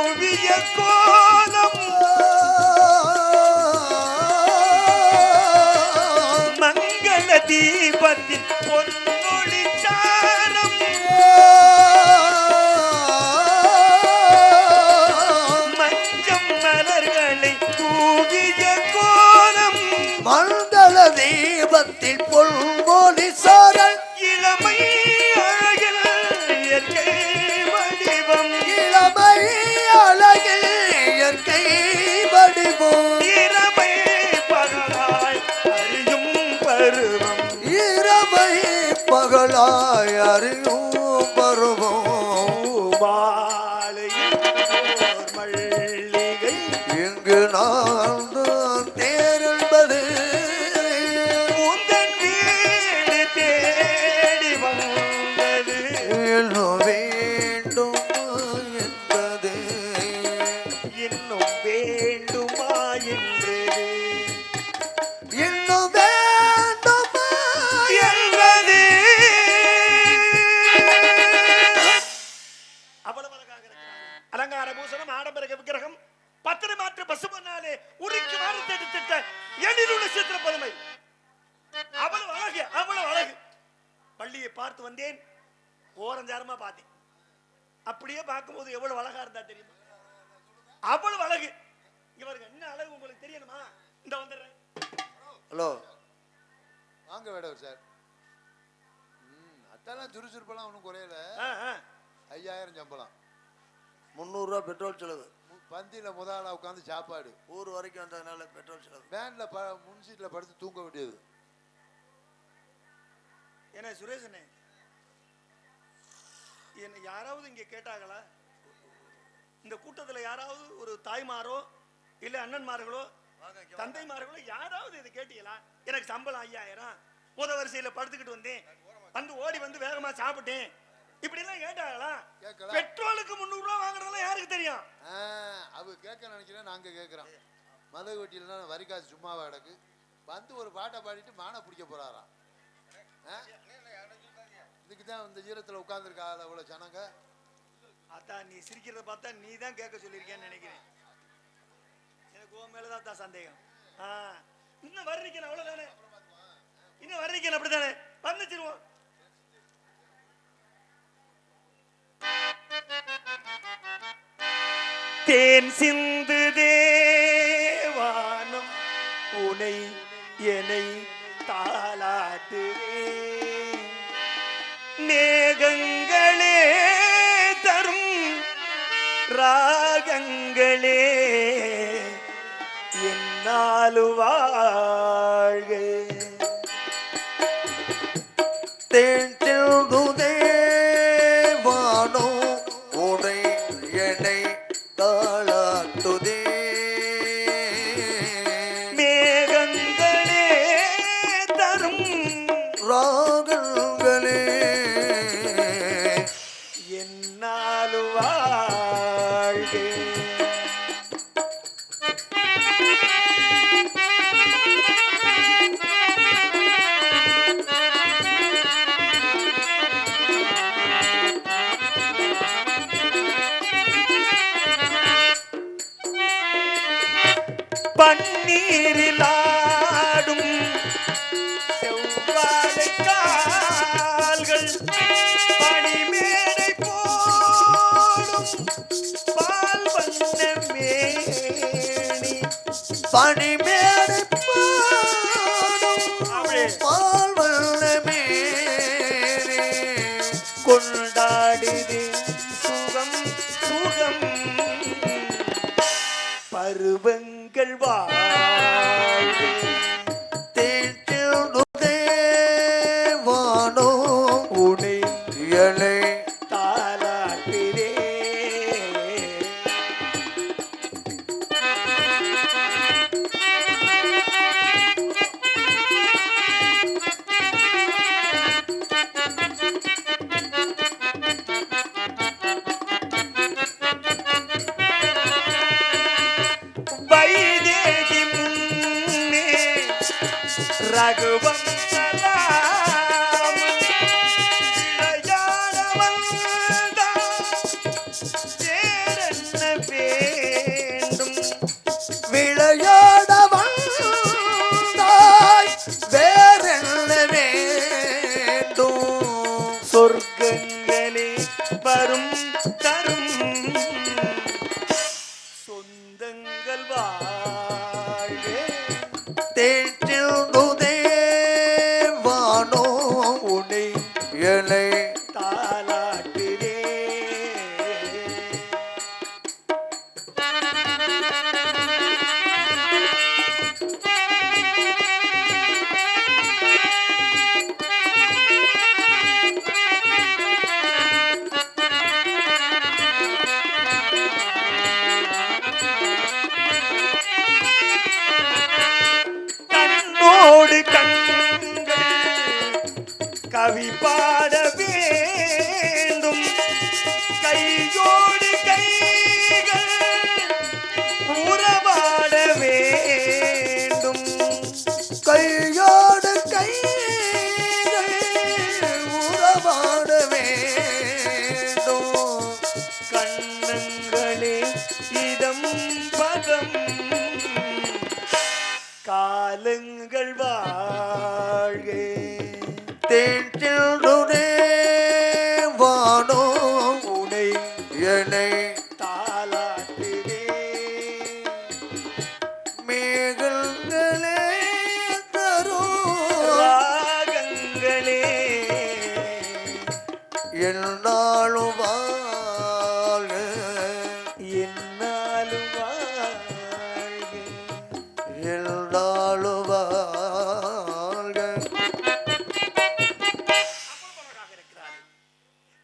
ஓவிய கோலம். மங்கள தீபத்தில் பொன்னொழி சாரம். மஞ்சம் மலர்களை தூவிய கோலம். மண்டல தீபத்தில் பொன் இங்கு ஓரஞ்சாரமா பார்த்தேன். அப்படியே பார்க்கும்போது எவ்வளவு அழகா இருந்தா தெரியுமா? அவ்வளவு அழகு. இவருக்கு என்ன அழகு உங்களுக்கு தெரியணுமா? இந்த வந்துடுறேன். ஹலோ. வாங்க வேடவர் சார். ம் அதெல்லாம் சுறுசுறுப்பெல்லாம் ஒன்றும் குறையல. ஐயாயிரம் சம்பளம். முந்நூறுரூவா பெட்ரோல் செலவு. பந்தியில முதல்ல உட்காந்து சாப்பாடு. ஊர் வரைக்கும் வந்ததுனால பெட்ரோல் செலவு. வேன்ல ப முன் சீட்ல படுத்து தூங்க வேண்டியது. என்ன சுரேஷனே என்ன யாராவது இங்க கேட்டாங்களா? இந்த கூட்டத்துல யாராவது ஒரு தாய்மாரோ இல்ல அண்ணன்மார்களோ தந்தைமார்களோ யாராவது இதை கேட்டீங்களா? எனக்கு சம்பளம் ஐயாயிரம் முத வரிசையில படுத்துக்கிட்டு வந்தேன். வந்து ஓடி வந்து வேகமா சாப்பிட்டேன். இப்படி எல்லாம் கேட்டாங்களா. பெட்ரோலுக்கு முந்நூறு ரூபா வாங்குறதெல்லாம் யாருக்கு தெரியும்? அவங்க கேட்க நினைக்கிறேன் நாங்க கேட்குறோம் மதகு வெட்டியிலாம் வரி காசு சும்மாவா கிடக்கு. வந்து ஒரு பாட்டை பாடிட்டு மானை பிடிக்க? இதுக்கு தான் இந்த ஈரத்தில் உட்காந்துருக்கா அவ்வளோ ஜனங்க. அதான் நீ சிரிக்கிறத பார்த்தா நீ தான் கேட்க சொல்லியிருக்கேன்னு நினைக்கிறேன். எனக்கு உன் மேலதான் தான் சந்தேகம். ஆ இன்னும் வர்ணிக்கணும் அவ்வளவுதானே? இன்னும் வர்ணிக்கணும் அப்படித்தானே? வந்துச்சிருவோம் தேன் சிந்து தேவானம் உனை என்னை தாளாட்டுவே. மேகங்களே தரும் ராகங்களே. என்னாலு வாழ்க தேன் செல்லுதே வானோ உடை எடை பனிமேடு செங்கல்வா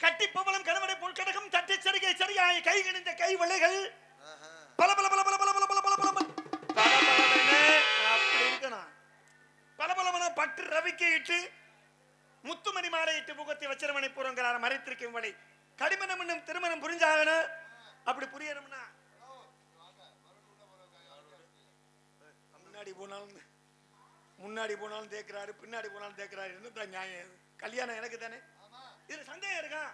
கட்டி பவளம் கணவனை போல் கடகம் தட்டி சரிகை சரியாய கை கிணிந்த கை வளைகள். பல பல பல பல பல பல பல பல பல பல. அப்படி இருக்கணும். பலபலவன பட்டு ரவிக்கை இட்டு முத்துமணி மாலை இட்டு முகத்தை வச்சிரமணி பூரங்கிறார மறைத்திருக்கும் வழி. கடிமணம் என்னும் திருமணம் புரிஞ்சாகணும் அப்படி புரியணும்னா. முன்னாடி போனாலும் முன்னாடி போனாலும் தேக்குறாரு பின்னாடி போனாலும் தேக்குறாரு என்னதான் நியாயம்? இது? கல்யாணம் எனக்கு தானே? இதுல சந்தேகம் இருக்கா?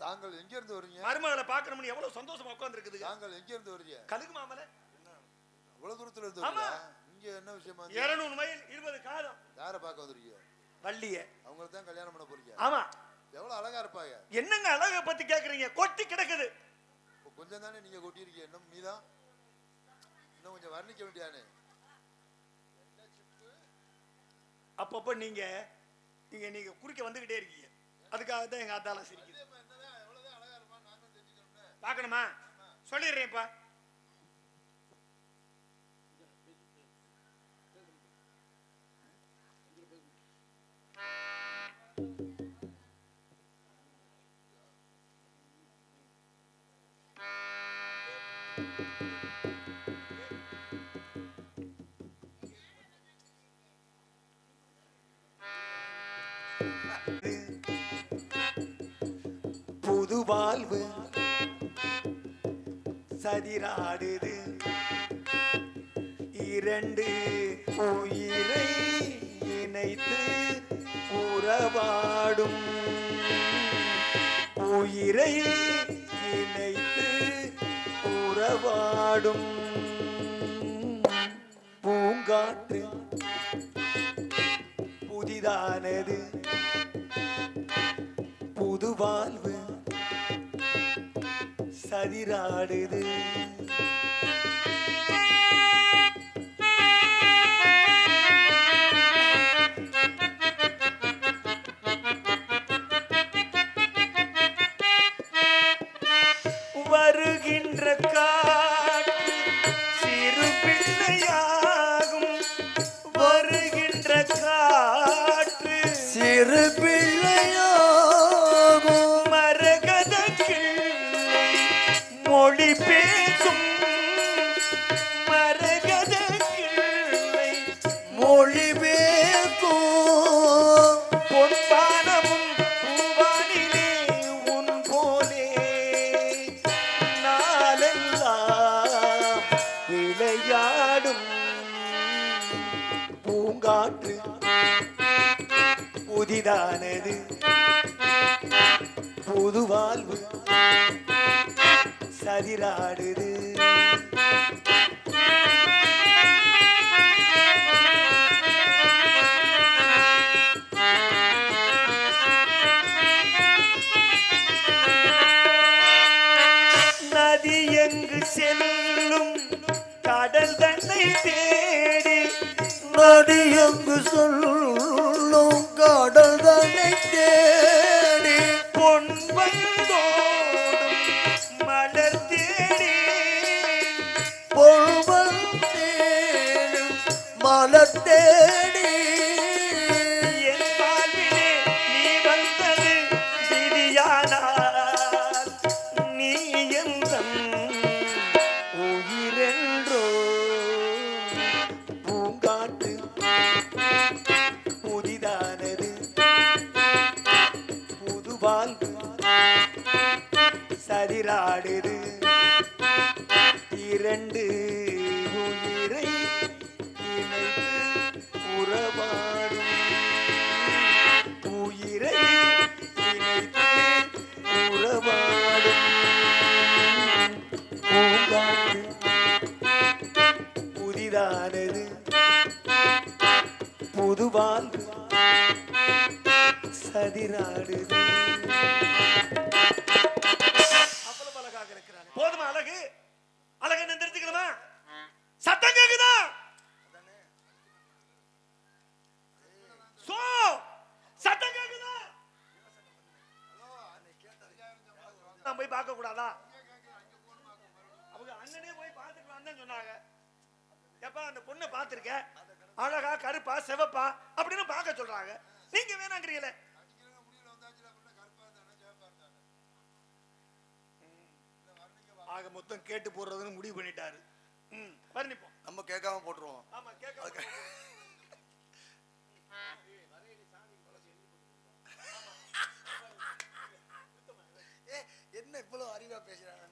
தாங்கள் எங்க இருந்து வரீங்க? மருமகளை பார்க்கணும்னு எவ்வளவு சந்தோஷமா உட்கார்ந்து தாங்கள் எங்க இருந்து வரீங்க? கழுகு மாமலை. இவ்வளவு தூரத்துல இருந்து ஆமா. இங்க என்ன விஷயமா? இருநூறு மைல் இருபது காலம். யாரை பார்க்க வந்திருக்கீங்க? வள்ளிய. அவங்கள தான் கல்யாணம் பண்ண போறீங்க. ஆமா. எவ்வளவு அழகா இருப்பாங்க. என்னங்க அழக பத்தி கேக்குறீங்க? கொட்டி கிடக்குது. கொஞ்சம் தானே நீங்க கொட்டியிருக்கீங்க. இன்னும் மீதான் இன்னும் கொஞ்சம் வர்ணிக்க வேண்டியானே அப்பப்ப நீங்க நீங்க நீங்க குறுக்க வந்துகிட்டே இருக்கீங்க. அதுக்காக தான் எங்கள் அத்தாலாம் சிரிக்குது பார்க்கணுமா சொல்லிடுறேன்ப்பா Thank you. வாழ்வு சதிராடுது. இரண்டு உயிரை இணைத்து உறவாடும். உயிரை இணைத்து உறவாடும். பூங்காற்று புதிதானது. கதிராடுது வருகின்ற காற்று சிறு பிள்ளையாகும். வருகின்ற காற்று சிறு விளையாடும் பூங்காற்று புதிதானது. புது வாழ்வு சதிராடுது. அடியங்கு சொல்லும் காடல் தானே இரண்டு கருப்பா செவப்பா அப்படின்னு பார்க்க சொல்றாங்க. நீங்க வேணாங்கிறீங்களே. ஆக மொத்தம் கேட்டு போடுறதுன்னு முடிவு பண்ணிட்டாரு. ம் வர்ணிப்போம். நம்ம கேட்காம போட்டுருவோம். ஆமா கேட்காம என்ன இவ்வளவு அறிவா பேசுறாங்க?